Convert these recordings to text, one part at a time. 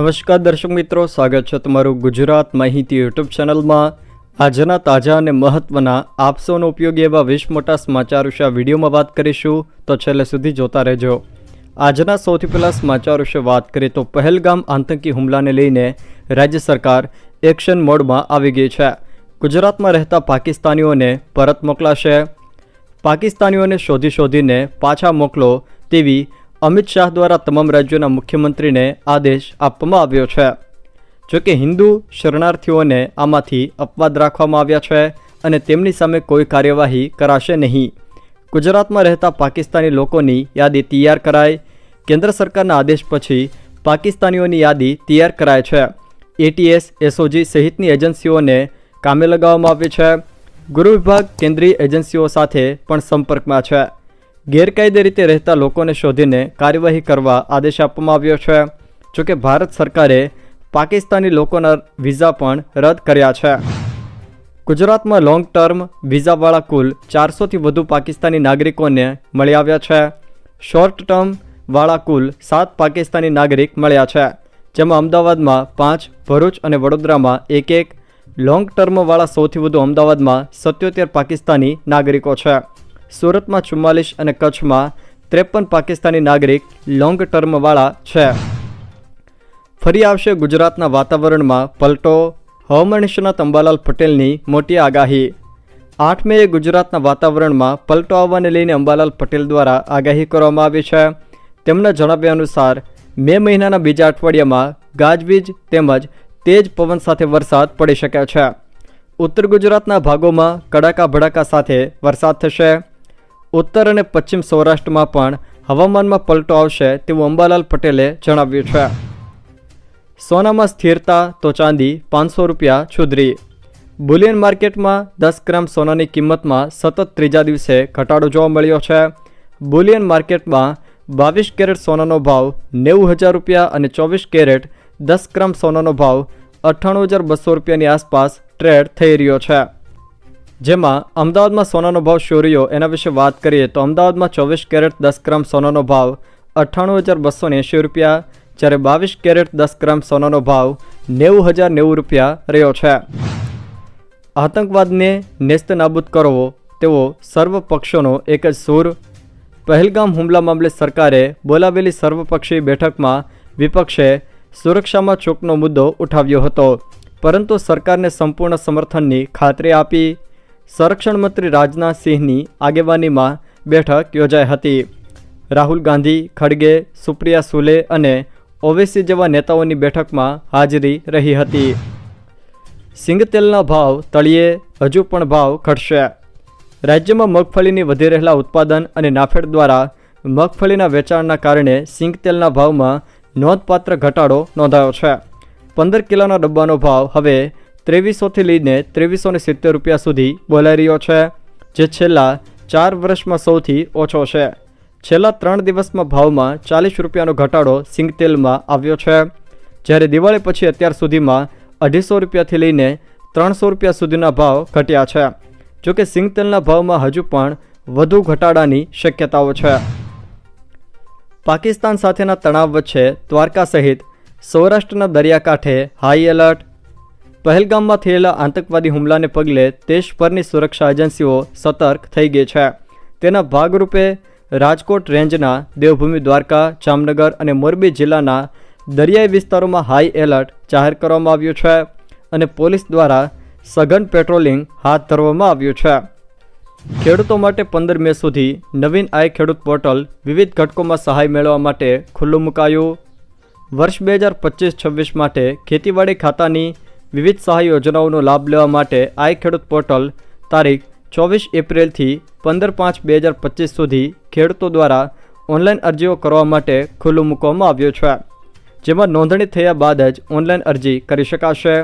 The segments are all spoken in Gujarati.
નમસ્કાર દર્શક મિત્રો, સ્વાગત છે તમારું ગુજરાત માહિતી યુટ્યુબ ચેનલમાં. આજના તાજા અને મહત્વના આપસોનો ઉપયોગી એવા વીસ મોટા સમાચાર વિશે વિડીયોમાં વાત કરીશું, તો છેલ્લે સુધી જોતા રહેજો. આજના સૌથી પહેલાં સમાચાર વિશે વાત કરીએ તો પહેલગામ આતંકી હુમલાને લઈને રાજ્ય સરકાર એક્શન મોડમાં આવી ગઈ છે. ગુજરાતમાં રહેતા પાકિસ્તાનીઓને પરત મોકલાશે. પાકિસ્તાનીઓને શોધી શોધીને પાછા મોકલો તેવી અમિત શાહ દ્વારા તમામ રાજ્યોના મુખ્યમંત્રીને આદેશ આપવામાં આવ્યો છે. જો કે હિન્દુ શરણાર્થીઓને આમાંથી અપવાદ રાખવામાં આવ્યા છે અને તેમની સામે કોઈ કાર્યવાહી કરાશે નહીં. ગુજરાતમાં રહેતા પાકિસ્તાની લોકોની યાદી તૈયાર કરાય કેન્દ્ર સરકારના આદેશ પછી પાકિસ્તાનીઓની યાદી તૈયાર કરાય છે. એટીએસ, એસઓજી સહિતની એજન્સીઓને કામે લગાવવામાં આવી છે. ગૃહ વિભાગ કેન્દ્રીય એજન્સીઓ સાથે પણ સંપર્કમાં છે. ગેરકાયદે રીતે રહેતા લોકોને શોધીને કાર્યવાહી કરવા આદેશ આપવામાં આવ્યો છે. જોકે ભારત સરકારે પાકિસ્તાની લોકોના વિઝા પણ રદ કર્યા છે. ગુજરાતમાં લોંગ ટર્મ વિઝાવાળા કુલ ચારસોથી વધુ પાકિસ્તાની નાગરિકોને મળી આવ્યા છે. શોર્ટ ટર્મ વાળા કુલ સાત પાકિસ્તાની નાગરિક મળ્યા છે. જેમાં અમદાવાદમાં પાંચ, ભરૂચ અને વડોદરામાં એક એક લોંગ ટર્મવાળા સૌથી વધુ અમદાવાદમાં સત્યોતેર પાકિસ્તાની નાગરિકો છે. સુરતમાં ચુમ્માલીસ અને કચ્છમાં ત્રેપન પાકિસ્તાની નાગરિક લોંગ ટર્મવાળા છે. ફરી આવશે ગુજરાતના વાતાવરણમાં પલટો. હવામાન નિષ્ણાત અંબાલાલ પટેલની મોટી આગાહી. આઠ મેએ ગુજરાતના વાતાવરણમાં પલટો આવવાને લઈને અંબાલાલ પટેલ દ્વારા આગાહી કરવામાં આવી છે. તેમના જણાવ્યા અનુસાર, મે મહિનાના બીજા અઠવાડિયામાં ગાજવીજ તેમજ તેજ પવન સાથે વરસાદ પડી શકે છે. ઉત્તર ગુજરાતના ભાગોમાં કડાકા ભડાકા સાથે વરસાદ થશે. ઉત્તર અને પશ્ચિમ સૌરાષ્ટ્રમાં પણ હવામાનમાં પલટો આવશે તેવું અંબાલાલ પટેલે જણાવ્યું છે. સોનામાં સ્થિરતા તો ચાંદી પાંચસો રૂપિયા છુધરી બુલિયન માર્કેટમાં દસ ગ્રામ સોનાની કિંમતમાં સતત ત્રીજા દિવસે ઘટાડો જોવા મળ્યો છે. બુલિયન માર્કેટમાં બાવીસ કેરેટ સોનાનો ભાવ નેવું હજાર રૂપિયા અને ચોવીસ કેરેટ દસ ગ્રામ સોનાનો ભાવ અઠ્ઠાણું હજાર બસો રૂપિયાની આસપાસ ટ્રેડ થઈ રહ્યો છે. જેમાં અમદાવાદમાં સોનાનો ભાવ શું રહ્યો એના વિશે વાત કરીએ તો અમદાવાદમાં ચોવીસ કેરેટ દસ ગ્રામ સોનાનો ભાવ અઠ્ઠાણું હજાર બસો એંશી રૂપિયા, જ્યારે બાવીસ કેરેટ દસ ગ્રામ સોનાનો ભાવ નેવું હજાર નેવું રૂપિયા રહ્યો છે. આતંકવાદને નેસ્ત નાબૂદ કરવો તેવો સર્વ પક્ષોનો એક જ સૂર. પહેલગામ હુમલા મામલે સરકારે બોલાવેલી સર્વપક્ષીય બેઠકમાં વિપક્ષે સુરક્ષામાં ચોકનો મુદ્દો ઉઠાવ્યો હતો. પરંતુ સરકારને સંપૂર્ણ સમર્થનની ખાતરી આપી સંરક્ષણ મંત્રી રાજનાથ સિંહની આગેવાનીમાં બેઠક યોજાઈ હતી. રાહુલ ગાંધી, ખડગે, સુપ્રિયા સુલે અને ઓવેસી જેવા નેતાઓની બેઠકમાં હાજરી રહી હતી. સિંગતેલના ભાવ તળિયે, હજુ પણ ભાવ ઘટશે. રાજ્યમાં મગફળીની વધી રહેલા ઉત્પાદન અને નાફેડ દ્વારા મગફળીના વેચાણના કારણે સિંગતેલના ભાવમાં નોંધપાત્ર ઘટાડો નોંધાયો છે. પંદર કિલોના ડબ્બાનો ભાવ હવે ત્રેવીસોથી લઈને ત્રેવીસો સિત્તેર રૂપિયા સુધી બોલાઈ રહ્યો છે, જે છેલ્લા ચાર વર્ષમાં સૌથી ઓછો છે. છેલ્લા ત્રણ દિવસમાં ભાવમાં ચાલીસ રૂપિયાનો ઘટાડો સિંગતેલમાં આવ્યો છે. જ્યારે દિવાળી પછી અત્યાર સુધીમાં અઢીસો રૂપિયાથી લઈને ત્રણસો રૂપિયા સુધીના ભાવ ઘટ્યા છે. જોકે સિંગતેલના ભાવમાં હજુ પણ વધુ ઘટાડાની શક્યતાઓ છે. પાકિસ્તાન સાથેના તણાવ વચ્ચે દ્વારકા સહિત સૌરાષ્ટ્રના દરિયાકાંઠે હાઈ એલર્ટ પહેલગામમાં થયેલા આતંકવાદી હુમલાને પગલે દેશભરની સુરક્ષા એજન્સીઓ સતર્ક થઈ ગઈ છે. તેના ભાગરૂપે રાજકોટ રેન્જના દેવભૂમિ દ્વારકા, જામનગર અને મોરબી જિલ્લાના દરિયાઈ વિસ્તારોમાં હાઈ એલર્ટ જાહેર કરવામાં આવ્યું છે અને પોલીસ દ્વારા સઘન પેટ્રોલિંગ હાથ ધરવામાં આવ્યું છે. ખેડૂતો માટે પંદર મે સુધી નવીન આય ખેડૂત પોર્ટલ વિવિધ ઘટકોમાં સહાય મેળવવા માટે ખુલ્લું મુકાયું. વર્ષ બે હજાર પચીસ છવ્વીસ માટે ખેતીવાડી ખાતાની વિવિધ સહાય યોજનાઓનો લાભ લેવા માટે આઈ ખેડૂત પોર્ટલ તારીખ ચોવીસ એપ્રિલથી પંદર પાંચ બે હજાર પચીસ સુધી ખેડૂતો દ્વારા ઓનલાઈન અરજીઓ કરવા માટે ખુલ્લું મૂકવામાં આવ્યું છે. જેમાં નોંધણી થયા બાદ જ ઓનલાઈન અરજી કરી શકાશે.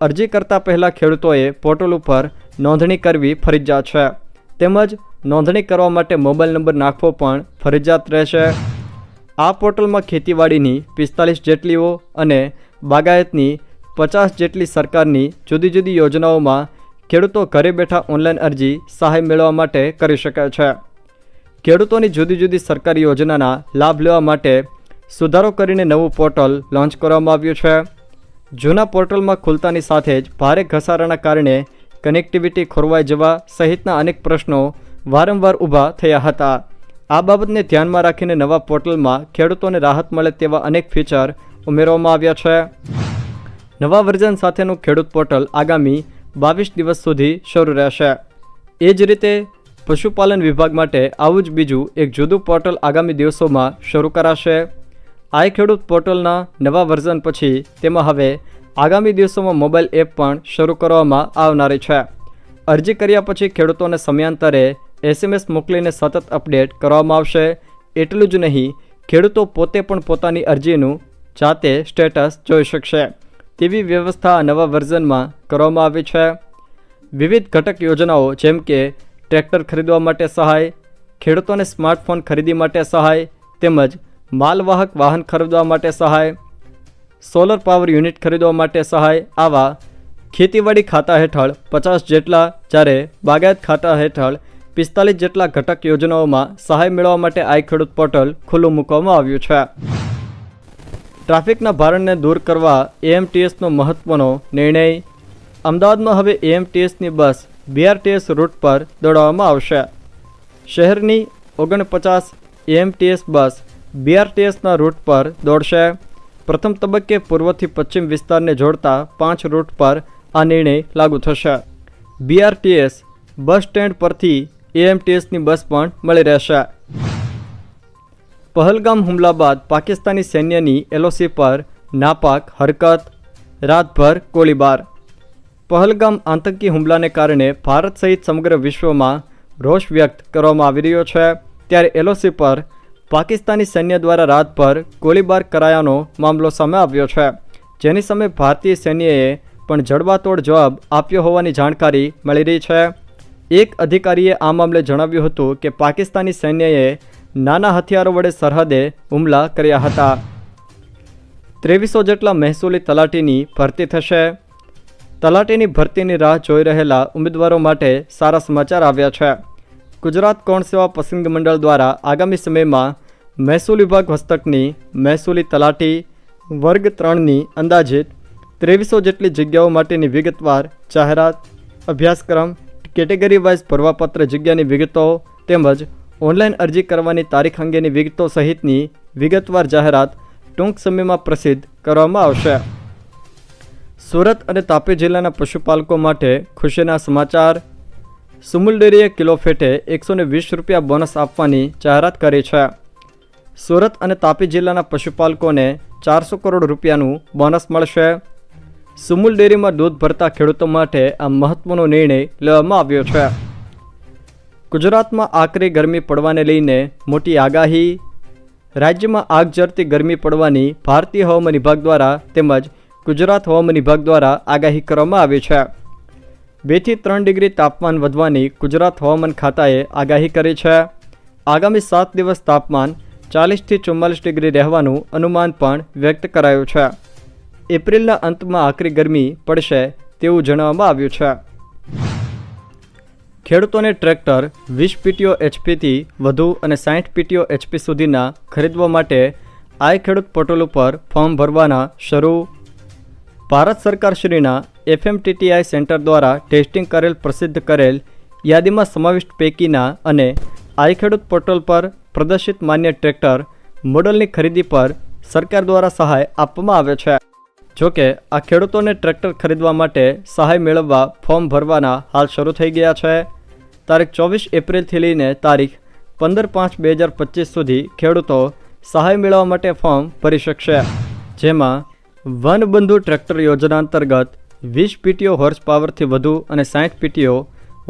અરજી કરતા પહેલાં ખેડૂતોએ પોર્ટલ ઉપર નોંધણી કરવી ફરજિયાત છે. તેમજ નોંધણી કરવા માટે મોબાઈલ નંબર નાખવો પણ ફરજિયાત રહેશે. આ પોર્ટલમાં ખેતીવાડીની પિસ્તાલીસ જેટલીઓ અને બાગાયતની પચાસ જેટલી સરકારની જુદી જુદી યોજનાઓમાં ખેડૂતો ઘરે બેઠા ઓનલાઈન અરજી સહાય મેળવવા માટે કરી શકે છે. ખેડૂતોની જુદી જુદી સરકારી યોજનાના લાભ લેવા માટે સુધારો કરીને નવું પોર્ટલ લોન્ચ કરવામાં આવ્યું છે. જૂના પોર્ટલમાં ખુલતાની સાથે જ ભારે ઘસારાના કારણે કનેક્ટિવિટી ખોરવાઈ જવા સહિતના અનેક પ્રશ્નો વારંવાર ઊભા થયા હતા. આ બાબતને ધ્યાનમાં રાખીને નવા પોર્ટલમાં ખેડૂતોને રાહત મળે તેવા અનેક ફીચર ઉમેરવામાં આવ્યા છે. નવા વર્ઝન સાથેનું ખેડૂત પોર્ટલ આગામી બાવીસ દિવસ સુધી શરૂ રહેશે. એ જ રીતે પશુપાલન વિભાગ માટે આવું જ બીજું એક જુદું પોર્ટલ આગામી દિવસોમાં શરૂ કરાશે. આ ખેડૂત પોર્ટલના નવા વર્ઝન પછી તેમાં હવે આગામી દિવસોમાં મોબાઈલ એપ પણ શરૂ કરવામાં આવનારી છે. અરજી કર્યા પછી ખેડૂતોને સમયાંતરે એસએમએસ મોકલીને સતત અપડેટ કરવામાં આવશે. એટલું જ નહીં, ખેડૂતો પોતે પણ પોતાની અરજીનું જાતે સ્ટેટસ જોઈ શકશે. તેવી વ્યવસ્થા નવા વર્ઝનમાં કરવામાં આવી છે. વિવિધ ઘટક યોજનાઓ જેમ કે ટ્રેક્ટર ખરીદવા માટે સહાય, ખેડૂતોને સ્માર્ટફોન ખરીદી માટે સહાય તેમજ માલવાહક વાહન ખરીદવા માટે સહાય, સોલર પાવર યુનિટ ખરીદવા માટે સહાય આવા ખેતીવાડી ખાતા હેઠળ પચાસ જેટલા જ્યારે બાગાયત ખાતા હેઠળ પિસ્તાલીસ જેટલા ઘટક યોજનાઓમાં સહાય મેળવવા માટે આ ખેડૂત પોર્ટલ ખુલ્લું મૂકવામાં આવ્યું છે. ટ્રાફિકના ભારણને દૂર કરવા એએમટીએસનો મહત્ત્વનો નિર્ણય. અમદાવાદમાં હવે એએમટીએસની બસ બીઆરટીએસ રૂટ પર દોડાવવામાં આવશે. શહેરની ઓગણપચાસ એએમટીએસ બસ બીઆરટીએસના રૂટ પર દોડશે. પ્રથમ તબક્કે પૂર્વથી પશ્ચિમ વિસ્તારને જોડતા પાંચ રૂટ પર આ નિર્ણય લાગુ થશે. બીઆરટીએસ બસ સ્ટેન્ડ પરથી એએમટીએસની બસ પણ મળી રહેશે. પહલગામ હુમલા બાદ પાકિસ્તાની સૈન્યની એલઓસી પર નાપાક હરકત, રાતભર ગોળીબાર. પહલગામ આતંકી હુમલાને કારણે ભારત સહિત સમગ્ર વિશ્વમાં રોષ વ્યક્ત કરવામાં આવી રહ્યો છે. ત્યારે એલઓસી પર પાકિસ્તાની સૈન્ય દ્વારા રાતભર ગોળીબાર કરાયાનો મામલો સામે આવ્યો છે. જેની સામે ભારતીય સૈન્યએ પણ જડબાતોડ જવાબ આપ્યો હોવાની જાણકારી મળી રહી છે. એક અધિકારીએ આ મામલે જણાવ્યું હતું કે પાકિસ્તાની સૈન્યએ નાના હથિયારો વડે સરહદે હુમલા કર્યા હતા. ત્રેવીસો જેટલા મહેસૂલી તલાટીની ભરતી થશે. તલાટીની ભરતીની રાહ જોઈ રહેલા ઉમેદવારો માટે સારા સમાચાર આવ્યા છે. ગુજરાત કોણ સેવા પસંદગી મંડળ દ્વારા આગામી સમયમાં મહેસૂલ વિભાગ હસ્તકની મહેસૂલી તલાટી વર્ગ ત્રણની અંદાજિત ત્રેવીસો જેટલી જગ્યાઓ માટેની વિગતવાર જાહેરાત અભ્યાસક્રમ, કેટેગરી વાઇઝ ભરવાપત્ર જગ્યાની વિગતો તેમજ ઓનલાઈન અરજી કરવાની તારીખ અંગેની વિગતો સહિતની વિગતવાર જાહેરાત ટૂંક સમયમાં પ્રસિદ્ધ કરવામાં આવશે. સુરત અને તાપી જિલ્લાના પશુપાલકો માટે ખુશીના સમાચાર. સુમુલ ડેરીએ કિલો ફેટે એકસોને વીસ રૂપિયા બોનસ આપવાની જાહેરાત કરી છે. સુરત અને તાપી જિલ્લાના પશુપાલકોને ચારસો કરોડ રૂપિયાનું બોનસ મળશે. સુમુલ ડેરીમાં દૂધ ભરતા ખેડૂતો માટે આ મહત્વનો નિર્ણય લેવામાં આવ્યો છે. ગુજરાતમાં આકરી ગરમી પડવાને લઈને મોટી આગાહી. રાજ્યમાં આગ ઝરતી ગરમી પડવાની ભારતીય હવામાન વિભાગ દ્વારા તેમજ ગુજરાત હવામાન વિભાગ દ્વારા આગાહી કરવામાં આવી છે. બેથી ત્રણ ડિગ્રી તાપમાન વધવાની ગુજરાત હવામાન ખાતાએ આગાહી કરી છે. આગામી સાત દિવસ તાપમાન ચાલીસથી ચુમ્માલીસ ડિગ્રી રહેવાનું અનુમાન પણ વ્યક્ત કરાયું છે. એપ્રિલના અંતમાં આકરી ગરમી પડશે તેવું જણાવવામાં આવ્યું છે. ખેડૂતોને ટ્રેક્ટર, વીસ પીટીઓ એચપીથી વધુ અને સાઠ પીટીઓ એચપી સુધીના ખરીદવા માટે આઈ ખેડૂત પોર્ટલ ઉપર ફોર્મ ભરવાના શરૂ. ભારત સરકારશ્રીના એફએમટીટીઆઈ સેન્ટર દ્વારા ટેસ્ટિંગ કરેલ પ્રસિદ્ધ કરેલ યાદીમાં સમાવિષ્ટ પૈકીના અને આઈ ખેડૂત પોર્ટલ પર પ્રદર્શિત માન્ય ટ્રેક્ટર મોડલની ખરીદી પર સરકાર દ્વારા સહાય આપવામાં આવે છે. જોકે આ ખેડૂતોને ટ્રેક્ટર ખરીદવા માટે સહાય મેળવવા ફોર્મ ભરવાના હાલ શરૂ થઈ ગયા છે. તારીખ ચોવીસ એપ્રિલથી લઈને તારીખ પંદર પાંચ બે હજાર પચીસ સુધી ખેડૂતો સહાય મેળવવા માટે ફોર્મ ભરી શકશે. જેમાં વનબંધુ ટ્રેક્ટર યોજના અંતર્ગત વીસ પીટીઓ હોર્સ પાવરથી વધુ અને સાઠ પીટીઓ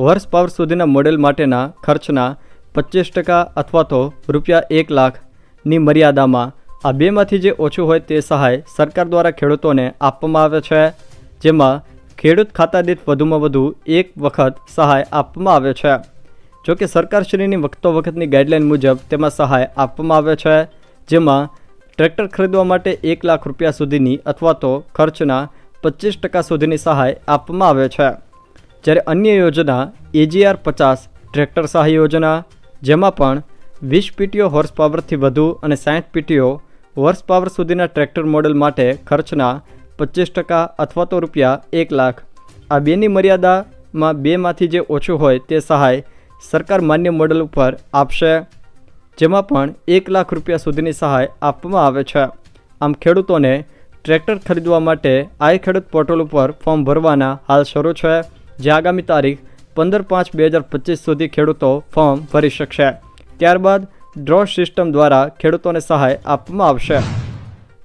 હોર્સ પાવર સુધીના મોડેલ માટેના ખર્ચના પચીસ ટકા અથવા તો રૂપિયા એક લાખની મર્યાદામાં આ બેમાંથી જે ઓછું હોય તે સહાય સરકાર દ્વારા ખેડૂતોને આપવામાં આવે છે. જેમાં ખેડૂત ખાતા દીઠ વધુમાં વધુ એક વખત સહાય આપવામાં આવે છે. જો કે સરકારશ્રીની વખતો વખતની ગાઈડલાઇન મુજબ તેમાં સહાય આપવામાં આવે છે, જેમાં ટ્રેક્ટર ખરીદવા માટે એક લાખ રૂપિયા સુધીની અથવા તો ખર્ચના પચીસ ટકા સુધીની સહાય આપવામાં આવે છે. જ્યારે અન્ય યોજના એજીઆર પચાસ ટ્રેક્ટર સહાય યોજના, જેમાં પણ વીસ પીટીઓ હોર્સ પાવરથી વધુ અને સાઠ પીટીઓ હોર્સ પાવર સુધીના ટ્રેક્ટર મોડેલ માટે ખર્ચના પચીસ ટકા અથવા તો રૂપિયા એક લાખ. આ બેની મર્યાદામાં બેમાંથી જે ઓછું હોય તે સહાય સરકાર માન્ય મોડલ ઉપર આપશે, જેમાં પણ એક લાખ રૂપિયા સુધીની સહાય આપવામાં આવે છે. આમ ખેડૂતોને ટ્રેક્ટર ખરીદવા માટે આઈ ખેડૂત પોર્ટલ ઉપર ફોર્મ ભરવાના હાલ શરૂ છે, જે આગામી તારીખ પંદર પાંચ બે હજાર પચીસ સુધી ખેડૂતો ફોર્મ ભરી શકશે. ત્યારબાદ ડ્રો સિસ્ટમ દ્વારા ખેડૂતોને સહાય આપવામાં આવશે.